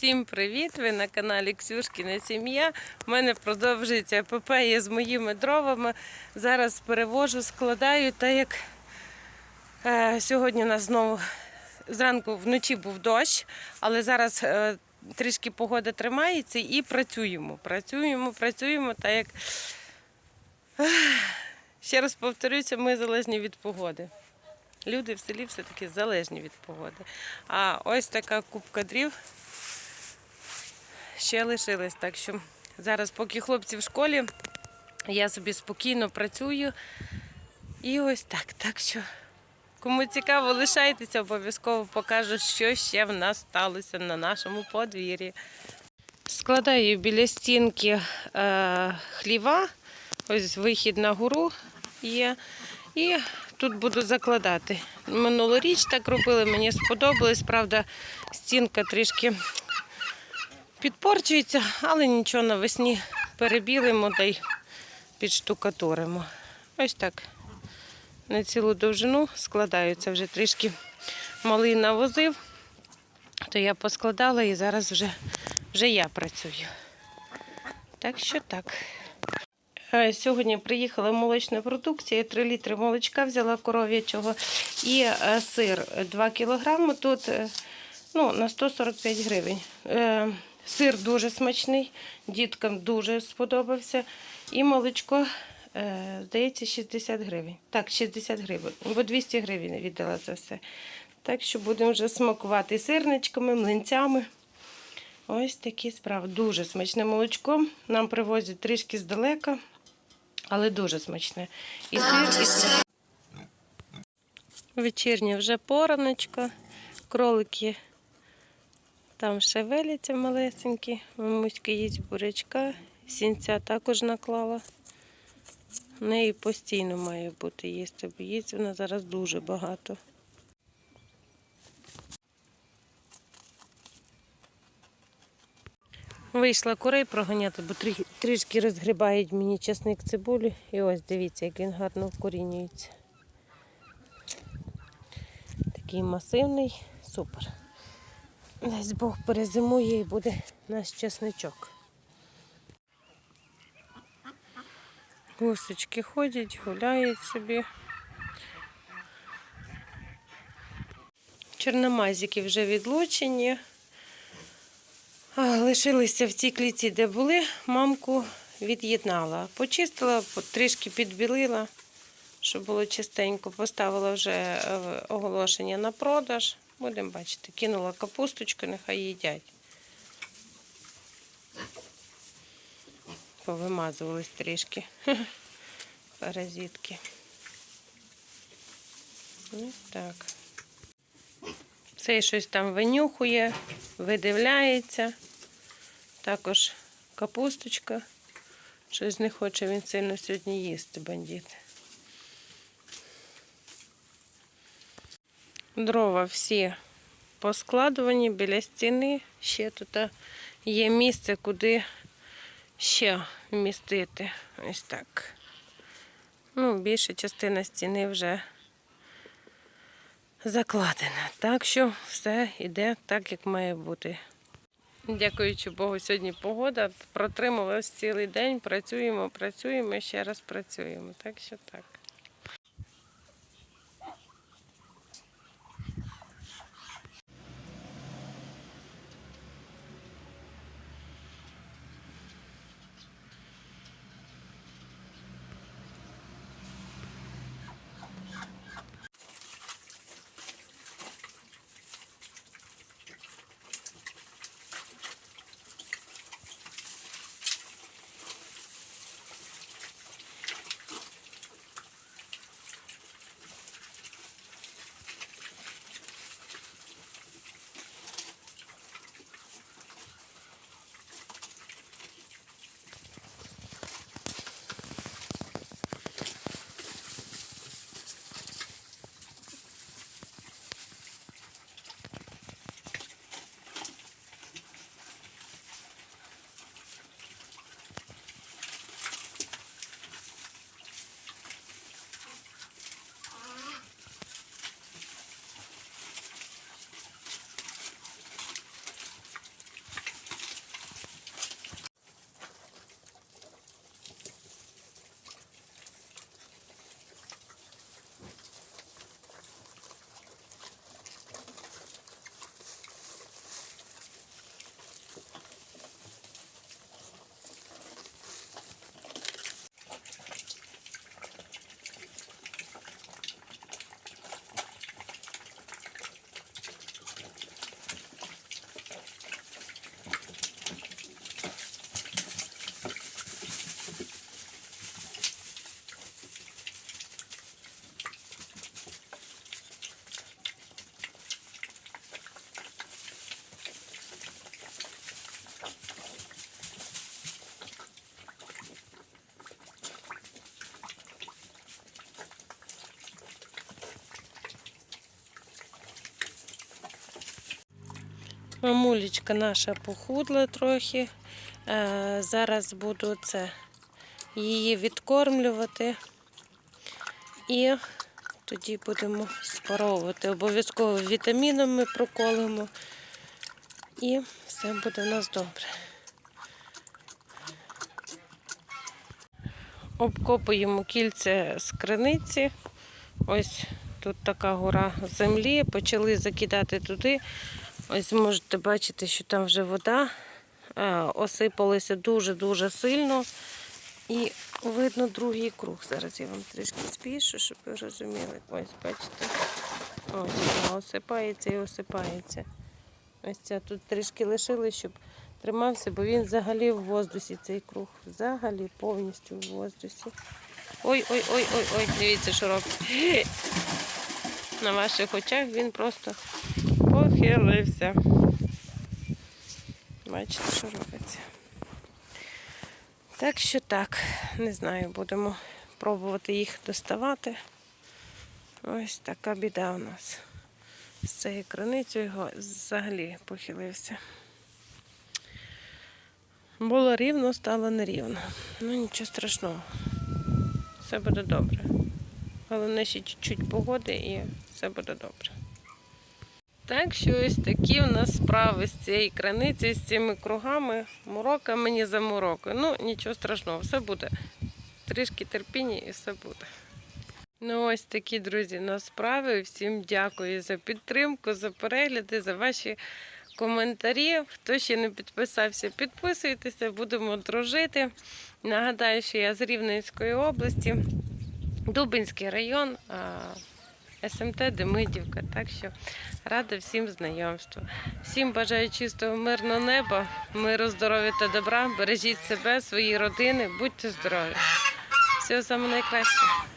Всім привіт! Ви на каналі Ксюшкіна сім'я. У мене продовжується епопея з моїми дровами. Зараз перевожу, складаю, та як е, сьогодні у нас знову зранку вночі був дощ, але зараз е, трішки погода тримається і працюємо. Працюємо, працюємо, та як Ех, ще раз повторюся, ми залежні від погоди. Люди в селі все-таки залежні від погоди. А ось така кубка дрів ще лишилась. Так що зараз, поки хлопці в школі, я собі спокійно працюю. І ось так. Так що, кому цікаво, лишайтеся, обов'язково покажу, що ще в нас сталося на нашому подвір'ї. Складаю біля стінки е, хліва, ось вихід на гору є. І тут буду закладати. Минулоріч так робили, мені сподобалось. Правда, стінка трішки підпорчується, але нічого навесні перебілимо та й підштукатуримо. Ось так. На цілу довжину складаються вже трішки малий навозив, то я поскладала і зараз вже, вже я працюю. Так що так. Е, Сьогодні приїхала молочна продукція, 3 літри молочка взяла коров'ячого і е, сир 2 кілограми тут е, ну, на 145 гривень. Сир дуже смачний, діткам дуже сподобався. І молочко, е, здається, 60 гривень. Так, 60 гривень, бо 200 гривень віддала за все. Так що будемо вже смакувати сирничками, млинцями. Ось такі справи. Дуже смачне молочко. Нам привозять трішки здалека, але дуже смачне. І сир, і сир. Вечірня вже пораночка. Кролики там шевеляться малесенькі. Мамуська їсть бурячка. Сінця також наклала. В неї постійно має бути їсти, бо їсть вона зараз дуже багато. Вийшла курей проганяти, бо трішки розгрібають мені часник цибулі. І ось дивіться, як він гарно вкорінюється. Такий масивний, супер. Десь Бог перезимує і буде наш чесничок. Гусочки ходять, гуляють собі. Чорномазики вже відлучені. Лишилися в тій кліці, де були, мамку від'єднала. Почистила, трішки підбілила, щоб було чистенько. Поставила вже е, оголошення на продаж. Будемо бачити. Кинула капусточку, нехай їдять. Повимазувались трішки. Паразитки. Ось так. Цей щось там винюхує, видивляється. Також капусточка. Щось не хоче він сильно сьогодні їсти, бандит. Дрова всі поскладувані біля стіни. Ще тут є місце, куди ще вмістити. Ось так. Ну, більша частина стіни вже закладена. Так що все йде так, як має бути. Дякуючи Богу, сьогодні погода протрималась цілий день. Працюємо, працюємо ще раз працюємо. Так що так. Мамулечка наша похудла трохи. Е, зараз буду це її відкормлювати. І тоді будемо спаровувати. Обов'язково вітамінами проколимо. І все буде у нас добре. Обкопуємо кільце з криниці. Ось тут така гора землі. Почали закидати туди. Ось можете бачити, що там вже вода е, осипалася дуже-дуже сильно. І видно другий круг. Зараз я вам трішки збільшу, щоб ви розуміли. Ось, бачите. Ось вона осипається і осипається. Ось це тут трішки лишили, щоб тримався, бо він взагалі в воздусі цей круг. Взагалі повністю в воздусі. Ой, ой, ой, ой, ой, дивіться, що робить. На ваших очах він просто похилився. Бачите, що робиться. Так що так, не знаю, будемо пробувати їх доставати. Ось така біда у нас. З цією криницею його взагалі похилився. Було рівно, стало нерівно. Ну нічого страшного. Все буде добре. Головне ще чуть-чуть погоди і все буде добре. Так що ось такі у нас справи з цією краницею, з цими кругами. Морока мені за морокою. Ну, нічого страшного, все буде. Трішки терпіння і все буде. Ну, ось такі, друзі, у нас справи. Всім дякую за підтримку, за перегляди, за ваші коментарі. Хто ще не підписався, підписуйтеся, будемо дружити. Нагадаю, що я з Рівненської області, Дубинський район. СМТ Демидівка. Так що рада всім знайомству. Всім бажаю чистого мирного неба, миру, здоров'я та добра. Бережіть себе, свої родини, будьте здорові. Всього самого найкращого.